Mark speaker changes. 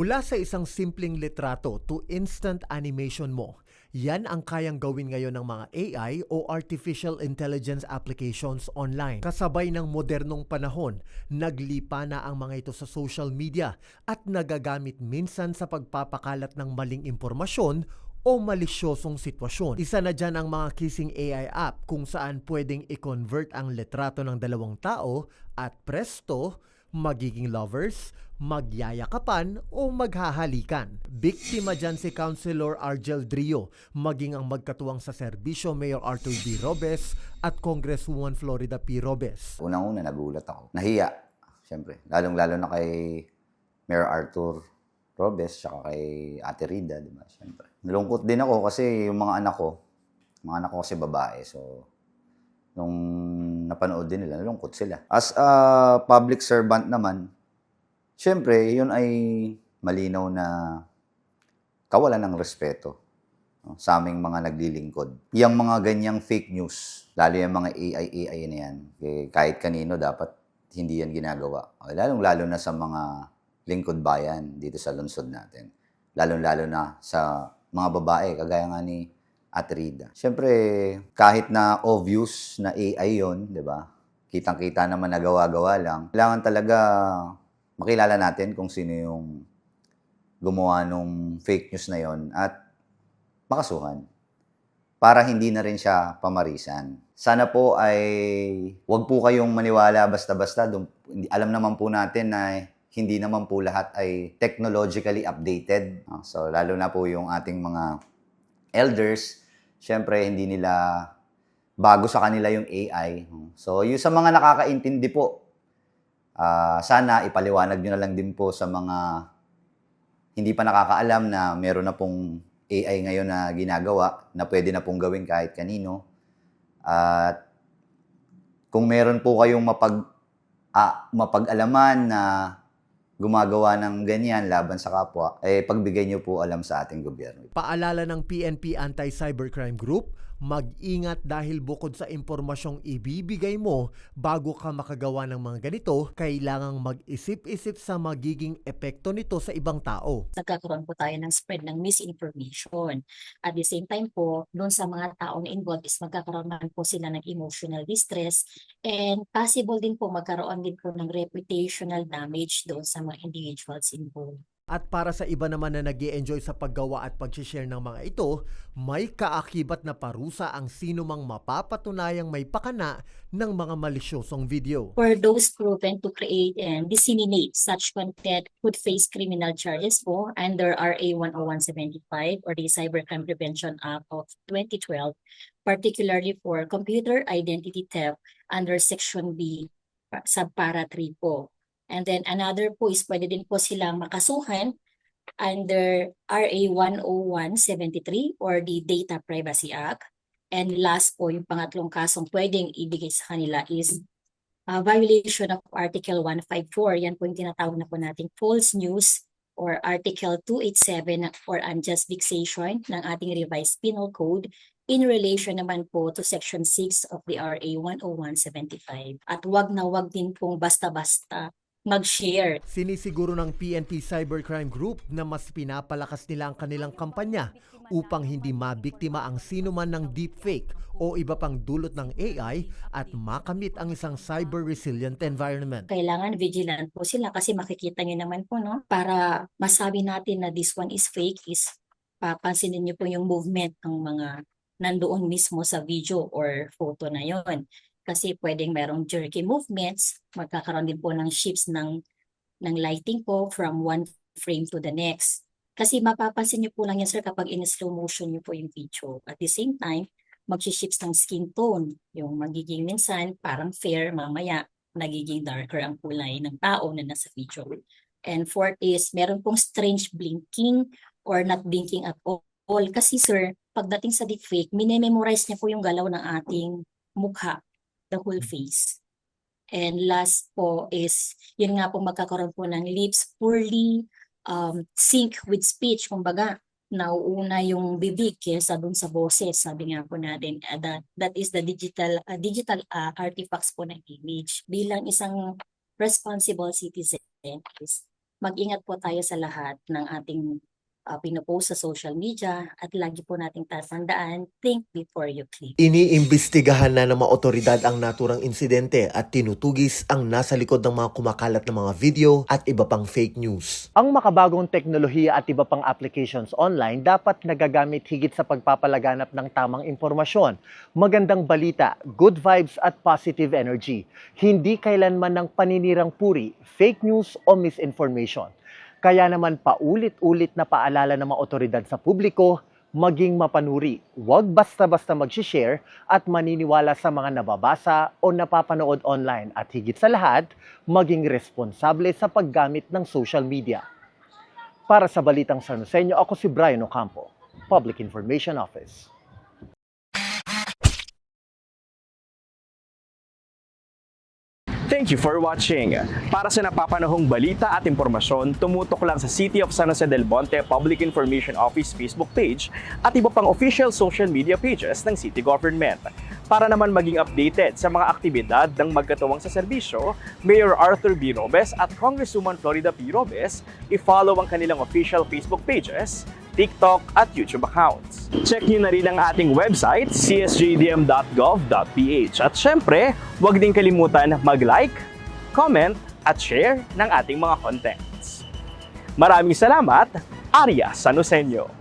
Speaker 1: Mula sa isang simpleng litrato to instant animation mo, yan ang kayang gawin ngayon ng mga AI o Artificial Intelligence applications online. Kasabay ng modernong panahon, naglipa na ang mga ito sa social media at nagagamit minsan sa pagpapakalat ng maling impormasyon o malisyosong sitwasyon. Isa na dyan ang mga kissing AI app kung saan pwedeng i-convert ang litrato ng dalawang tao at presto, magiging lovers, magyayakapan o maghahalikan. Biktima dyan si Councilor Argel Drio, maging ang magkatuwang sa serbisyo Mayor Arthur B. Robes at Congresswoman Florida P. Robes.
Speaker 2: Unang-una, nagulat ako. Nahiya, siyempre. Lalong-lalo na kay Mayor Arthur Robes, saka kay Ate Rida, di ba? Siyempre. Nalungkot din ako kasi yung mga anak ko, mga anak ko kasi babae, so nung napanood din nila, nalungkot sila. As a public servant naman, siyempre, yun ay malinaw na kawalan ng respeto sa aming mga naglilingkod. Yung mga ganyang fake news, lalo yung mga AI, AI na yan, eh, kahit kanino dapat hindi yan ginagawa. Lalong-lalo na sa mga lingkod bayan dito sa lungsod natin. Lalong-lalo na sa mga babae, kagaya nga ni Atrida. Siyempre, kahit na obvious na AI yon, di ba? Kitang-kita naman na gawa-gawa lang. Kailangan talaga makilala natin kung sino yung gumawa nung fake news na yon at makasuhan para hindi na rin siya pamarisan. Sana po ay wag po kayong maniwala basta-basta. Alam naman po natin na hindi naman po lahat ay technologically updated. Ah, So lalo na po yung ating mga elders, syempre hindi nila bago sa kanila yung AI. So yung sa mga nakakaintindi po, ah, sana ipaliwanag nyo na lang din po sa mga hindi pa nakakaalam na meron na pong AI ngayon na ginagawa na pwede na pong gawin kahit kanino. At kung meron po kayong mapag ah, mapag-alaman na gumagawa ng ganyan laban sa kapwa, eh pagbigay niyo po alam sa ating gobyerno.
Speaker 1: Paalala ng PNP Anti-Cybercrime Group, mag-ingat dahil bukod sa impormasyong ibibigay mo bago ka makagawa ng mga ganito, kailangang mag-isip-isip sa magiging epekto nito sa ibang tao.
Speaker 3: nagkakaroon po tayo ng spread ng misinformation. At the same time po, doon sa mga taong involved is magkakaroon man po sila ng emotional distress and possible din po magkaroon din po ng reputational damage doon sa mga individuals involved.
Speaker 1: At para sa iba naman na nag enjoy sa paggawa at pag-share ng mga ito, may kaakibat na parusa ang sino mang mapapatunayang may pakana ng mga malisyosong video.
Speaker 3: For those proven to create and disseminate such content could face criminal charges po under RA 10175 or the Cybercrime Prevention Act of 2012, particularly for computer identity theft under Section B, pa- subpara 3 po. And then another po is pwede din po silang makasuhan under RA 10173 or the Data Privacy Act. And last po, yung pangatlong kasong pwedeng ibigay sa kanila is uh, violation of Article 154. Yan po yung tinatawag na po nating false news or Article 287 or unjust vexation ng ating revised penal code in relation naman po to Section 6 of the RA 10175. At wag na wag din pong basta-basta mag-share
Speaker 1: Sinisiguro ng PNP Cybercrime Group na mas pinapalakas nila ang kanilang kampanya upang hindi mabiktima ang sino man ng deepfake o iba pang dulot ng AI at makamit ang isang cyber-resilient environment.
Speaker 3: kailangan vigilant po sila kasi makikita nyo naman po, no? Para masabi natin na this one is fake is papansinin nyo po yung movement ng mga nandoon mismo sa video or photo na yon. Kasi pwedeng merong jerky movements, magkakaroon din po ng shifts ng, ng lighting po from one frame to the next. Kasi mapapansin nyo po lang yan sir kapag in slow motion nyo po yung video. At the same time, mag-shifts ng skin tone. Yung magiging minsan parang fair, mamaya nagiging darker ang kulay ng tao na nasa video. And fourth is, meron pong strange blinking or not blinking at all. Kasi sir, pagdating sa deepfake, minememorize niya po yung galaw ng ating mukha, the whole face. And last po is, yun nga po magkakaroon po ng lips poorly um, sync with speech. Kumbaga, nauuna yung bibig kesa dun sa boses, sabi nga po natin. Uh, that, that is the digital uh, digital uh, artifacts po ng image. Bilang isang responsible citizen is mag-ingat po tayo sa lahat ng ating uh, pinopost sa social media at lagi po nating tatandaan, think before you click.
Speaker 4: Iniimbestigahan na ng mga otoridad ang naturang insidente at tinutugis ang nasa likod ng mga kumakalat na mga video at iba pang fake news. Ang makabagong teknolohiya at iba pang applications online dapat nagagamit higit sa pagpapalaganap ng tamang impormasyon, magandang balita, good vibes at positive energy. Hindi kailanman ng paninirang puri, fake news o misinformation. Kaya naman paulit-ulit na paalala ng mga otoridad sa publiko, maging mapanuri. Huwag basta-basta mag-share at maniniwala sa mga nababasa o napapanood online. At higit sa lahat, maging responsable sa paggamit ng social media. Para sa Balitang San Joseño, ako si Brian Ocampo, Public Information Office.
Speaker 5: Thank you for watching. Para sa napapanahong balita at impormasyon, tumutok lang sa City of San Jose del Monte Public Information Office Facebook page at iba pang official social media pages ng city government. Para naman maging updated sa mga aktibidad ng magkatuwang sa serbisyo, Mayor Arthur B. Robes at Congresswoman Florida P. Robes, i-follow ang kanilang official Facebook pages, TikTok at YouTube accounts. Check nyo na rin ang ating website, csjdm.gov.ph. At syempre, huwag din kalimutan mag-like, comment, at share ng ating mga contents. Maraming salamat, Arya Sanusenyo.